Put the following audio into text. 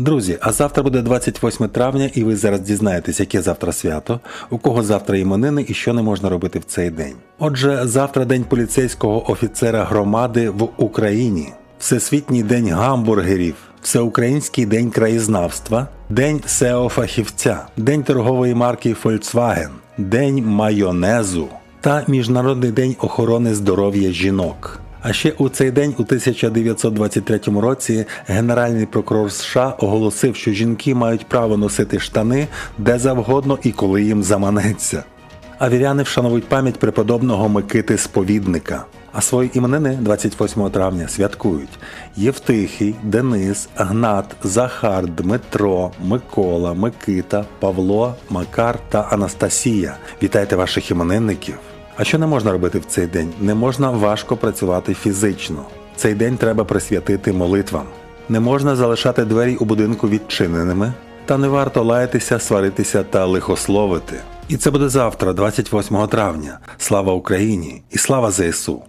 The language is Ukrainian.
Друзі, а завтра буде 28 травня, і ви зараз дізнаєтесь, яке завтра свято, у кого завтра іменини і що не можна робити в цей день. Отже, завтра день поліцейського офіцера громади в Україні, Всесвітній день гамбургерів, Всеукраїнський день краєзнавства, День SEO-фахівця, День торгової марки Volkswagen, День майонезу. Та Міжнародний день охорони здоров'я жінок. А ще у цей день, у 1923 році, генеральний прокурор США оголосив, що жінки мають право носити штани де завгодно і коли їм заманеться. А віряни вшановують пам'ять преподобного Микити Сповідника. А свої іменини 28 травня святкують Євтихій, Денис, Гнат, Захар, Дмитро, Микола, Микита, Павло, Макар та Анастасія. Вітайте ваших іменинників! А що не можна робити в цей день? Не можна важко працювати фізично. Цей день треба присвятити молитвам. Не можна залишати двері у будинку відчиненими, та не варто лаятися, сваритися та лихословити. І це буде завтра, 28 травня. Слава Україні і слава ЗСУ!